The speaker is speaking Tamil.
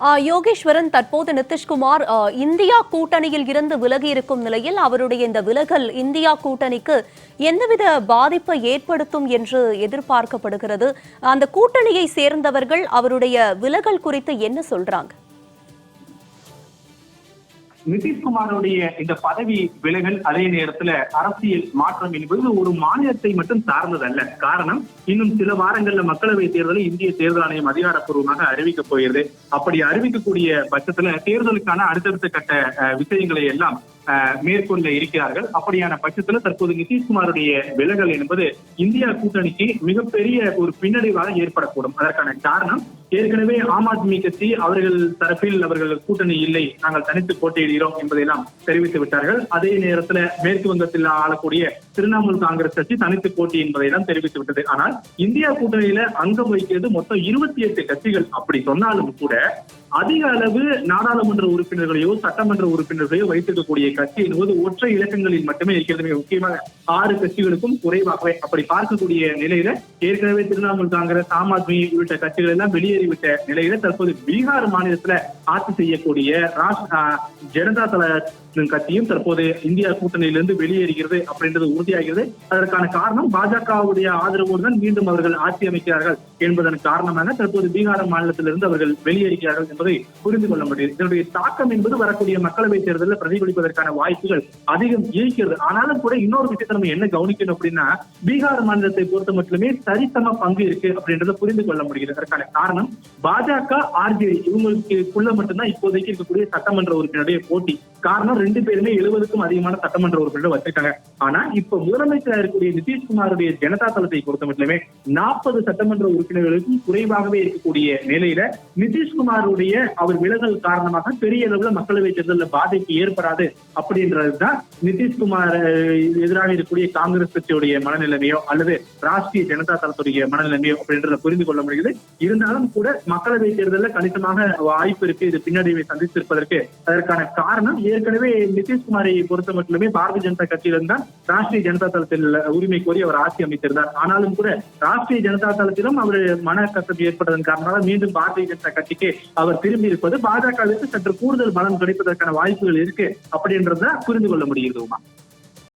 யோகேஸ்வரன் தற்போது நிதிஷ்குமார் இந்தியா கூட்டணியில் இருந்து விலகி இருக்கும் நிலையில் அவருடைய இந்த விலகல் இந்தியா கூட்டணிக்கு எந்தவித பாதிப்பை ஏற்படுத்தும் என்று எதிர்பார்க்கப்படுகிறது. அந்த கூட்டணியை சேர்ந்தவர்கள் அவருடைய விலகல் குறித்து என்ன சொல்றாங்க? நிதிஷ்குமாருடைய இந்த பதவி விலகல் அதே நேரத்துல அரசியல் மாற்றம் என்பது ஒரு மாநிலத்தை மட்டும் சார்ந்ததல்ல. காரணம் இன்னும் சில வாரங்கள்ல மக்களவை தேர்தலை இந்திய தேர்தல் ஆணையம் அதிகாரப்பூர்வமாக அறிவிக்க போகிறது. அப்படி அறிவிக்கக்கூடிய பட்சத்துல தேர்தலுக்கான அடுத்தடுத்த கட்ட அஹ், விஷயங்களை எல்லாம் அஹ், மேற்கொள்ள இருக்கிறார்கள். அப்படியான பட்சத்துல தற்போது நிதிஷ்குமாருடைய விலகல் என்பது இந்தியா கூட்டணிக்கு மிகப்பெரிய ஒரு பின்னடைவாக ஏற்படக்கூடும். அதற்கான காரணம் ஏற்கனவே ஆம் ஆத்மி கட்சி அவர்கள் தரப்பில் அவர்கள் கூட்டணி இல்லை நாங்கள் தனித்து போட்டியிடுகிறோம் என்பதையெல்லாம் தெரிவித்து விட்டார்கள். அதே நேரத்துல மேற்கு வங்கத்தில் ஆளக்கூடிய திரிணாமுல் காங்கிரஸ் கட்சி தனித்து போட்டி என்பதையெல்லாம் தெரிவித்து விட்டது. ஆனால் இந்தியா கூட்டணியில அங்கம் வகிக்கிறது மொத்தம் இருபத்தி எட்டு கட்சிகள். அப்படி சொன்னாலும் கூட அதிக அளவு நாடாளுமன்ற உறுப்பினர்களையோ சட்டமன்ற உறுப்பினர்களையோ வைத்திருக்கக்கூடிய கட்சி என்பது ஒற்றை இலக்கங்களில் மட்டுமே இருக்கிறது. மிக முக்கியமாக ஆறு கட்சிகளுக்கும் குறைவாகவே அப்படி பார்க்கக்கூடிய நிலையில ஏற்கனவே திரிணாமுல் காங்கிரஸ் ஆம் ஆத்மி உள்ளிட்ட கட்சிகள் எல்லாம் வெளியேறிவிட்ட நிலையில தற்போது பீகார் மாநிலத்துல ஆட்சி செய்யக்கூடிய ராஷ் ஆஹ், ஜனதா தள கட்சியும் தற்போது இந்தியா கூட்டணியிலிருந்து வெளியேறுகிறது அப்படின்றது உறுதியாகிறது. அதற்கான காரணம் பாஜகவுடைய ஆதரவோடு தான் மீண்டும் அவர்கள் ஆட்சி அமைக்கிறார்கள். என்பதன் காரணமாக தற்போது பீகார் மாநிலத்திலிருந்து அவர்கள் வெளியேறுகிறார்கள் என்பதை புரிந்து கொள்ள முடியும் இதனுடைய தாக்கம் என்பது வரக்கூடிய மக்களவை தேர்தலில் பிரதிபலிப்பதற்கான வாய்ப்புகள் அதிகம் இருக்கிறது. ஆனாலும் கூட இன்னொரு விஷயத்தை நம்ம என்ன கவனிக்கணும் அப்படின்னா பீகார் மாநிலத்தை பொறுத்த மட்டுமே சரிசம பங்கு இருக்கு அப்படின்றத புரிந்து கொள்ள முடிகிறது அதற்கான காரணம் பாஜக ஆர்ஜேடி இவங்களுக்குள்ள மட்டும்தான் இப்போதைக்கு இருக்கக்கூடிய சட்டமன்ற உறுப்பினருடைய போட்டி. காரணம் ரெண்டு பேருமே எழுபதுக்கும் அதிகமான சட்டமன்ற உறுப்பினர் வச்சிருக்காங்க. ஆனா இப்ப முதலமைச்சராக இருக்கக்கூடிய நிதிஷ்குமாருடைய ஜனதா தளத்தை பொறுத்த மட்டுமே நாற்பது சட்டமன்ற உறுப்பினர்களுக்கும் குறைவாகவே இருக்கக்கூடிய நிலையில நிதிஷ்குமாருடைய அவர் விலகல் காரணமாக பெரிய அளவுல மக்களவை தேர்தலில் பாதிப்பு ஏற்படாது அப்படின்றதுதான் நிதிஷ்குமார் எதிராக இருக்கக்கூடிய காங்கிரஸ் கட்சியுடைய மனநிலைமையோ அல்லது ராஷ்டிரிய ஜனதா தளத்துடைய மனநிலைமையோ அப்படின்றத புரிந்து கொள்ள முடியுது. இருந்தாலும் கூட மக்களவை தேர்தலில் கணிசமாக வாய்ப்பு இருக்கு. இது பின்னடைவை சந்தித்திருப்பதற்கு அதற்கான காரணம் ஏற்கனவே நிதிஷ்குமாரை பொறுத்த மட்டுமே பாரதிய ஜனதா கட்சியிலிருந்து தான் ராஷ்டிரிய ஜனதா தளத்தில் உரிமை கோரி அவர் ஆட்சி அமைத்திருந்தார். ஆனாலும் கூட ராஷ்டிரிய ஜனதா தளத்திலும் அவர் மனக்கசப்பு ஏற்பட்டதன் காரணமாக மீண்டும் பாரதிய ஜனதா கட்சிக்கு அவர் திரும்பி இருப்பது பாஜகவிற்கு சற்று கூடுதல் பலம் கிடைப்பதற்கான வாய்ப்புகள் இருக்கு அப்படின்றத புரிந்து கொள்ள முடியுது உமா?